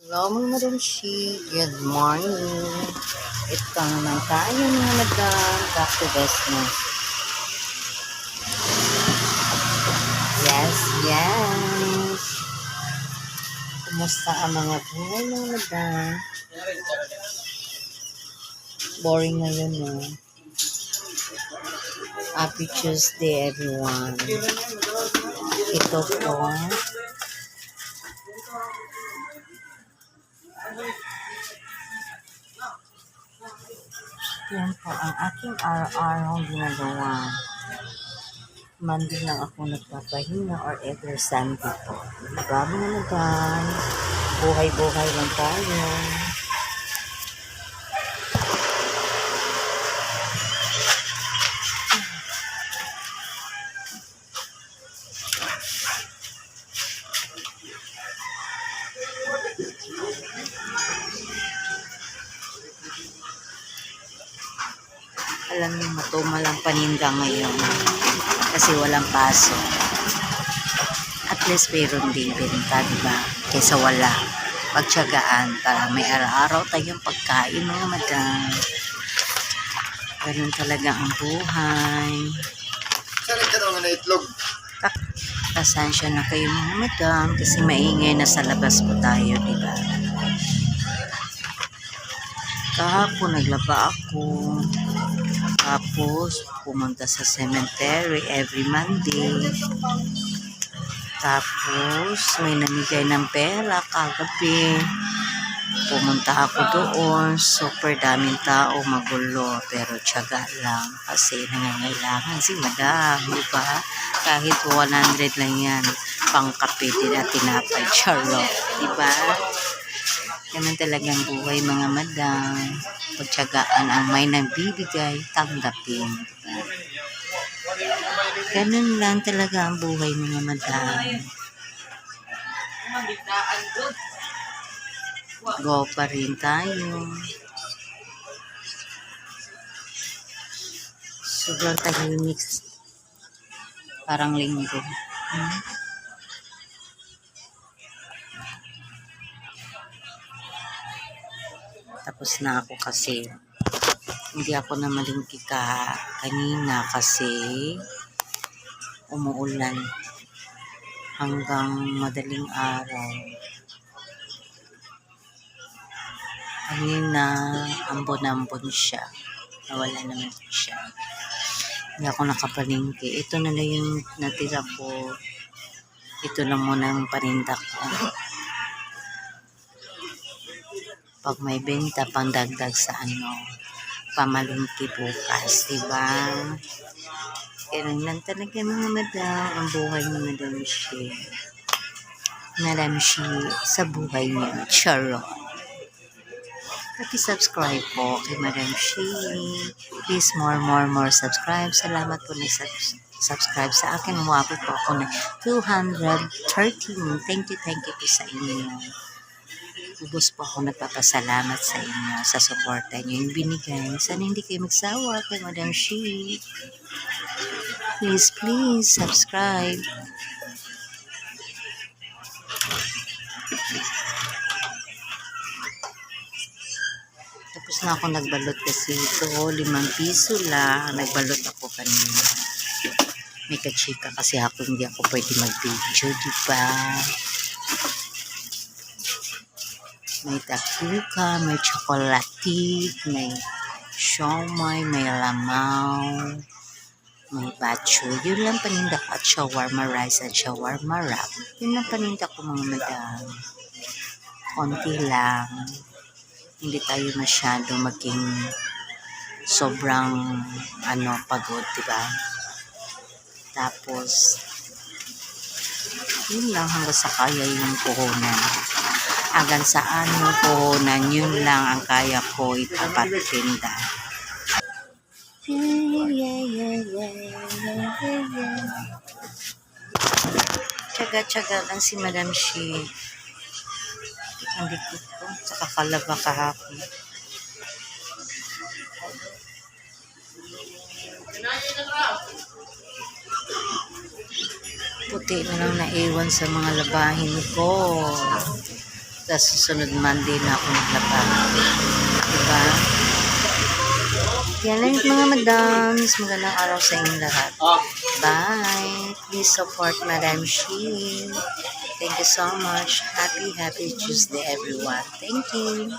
Hello mga madam Shi. Good morning. Ito naman tayo mga madam. Back to business. Yes, yes. Kumusta ang mga buhay mga madam? Boring ngayon no. Happy Tuesday everyone. Ito po. Yan po ang aking araw-araw ginagawa. Monday lang ako nagpapahinga or every Sunday po. Diba mga madam? Buhay-buhay lang tayo. Alam niyo, matumal ang paninda ngayon. Kasi walang paso. At least mayroon din benta, di ba? Kaysa wala. Pagtsagaan para may araw-araw tayong pagkain mga madam. Ganun talaga ang buhay. Saan nagkaroon na itlog? Pasensya na kayo mga madam kasi maingay na sa labas po tayo, di ba? Kahapon naglaba ako. Tapos pumunta sa cemetery every Monday. Tapos may namigay ng pera kagabi. Pumunta ako doon. Super daming tao, magulo. Pero tiyaga lang kasi nangangailangan si madam, di? Kahit 100 lang yan, pangkape din at tinapay. Charot, di ba? Ganun talagang buhay mga madam. Pagtsagaan ang may nagbibigay, tanggapin. Diba? Ganun lang talaga ang buhay mga madam. Go pa rin tayo. Sobrang tahimik. Parang linggo. Hmm? Tapos na ako kasi hindi ako na malingki ka kanina kasi umuulan hanggang madaling araw. Kanina, ambon-ambon siya. Nawala naman siya. Hindi ako nakapalingki. Ito na lang yung natira ko. Ito lang muna ang paninda ko. Pag may benta, pangdagdag sa ano, pamalingki bukas, diba? Ganun lang talaga mga madam, ang buhay ni Madam Shi. Madam Shi sa buhay niya, charot. Paki-subscribe po kay Madam Shi. Please, more, more, more subscribe. Salamat po na subs subscribe sa akin. Umabot po ako na 213. Thank you, thank you po sa inyo. Ubus po ako nagpapasalamat sa inyo sa suporta niyo yung binigay. Sana hindi kayo magsawa kay Madam Shi. Please, please, subscribe. Tapos na ako nagbalot kasi ito, limang piso lang. Nagbalot ako kanina. May kachika kasi ako hindi ako pwede mag-video, di ba? May tapioca, may chocolate, may siomay, may lamaw, may bacho. Yun lang paninda ko at shawarma rice at shawarma wrap. Yun lang paninda ko mga madam. Konti lang. Hindi tayo masyado maging sobrang ano, pagod, di ba? Tapos, yun lang hanggang sa kaya yung puhunan. Hanggang saan yung puhunan, yun lang ang kaya ko ipapatinda. Tsaga-tsaga lang si Madam Shi. Ang likod ko. Sa kakalaba kahapon. puti na lang naiwan sa mga labahin ko. Tapos susunod Monday na ako maglaba. Diba? Yan lang mga madams. Magandang araw sa inyong lahat. Bye. Please support Madam She. Thank you so much. Happy, happy Tuesday, everyone. Thank you.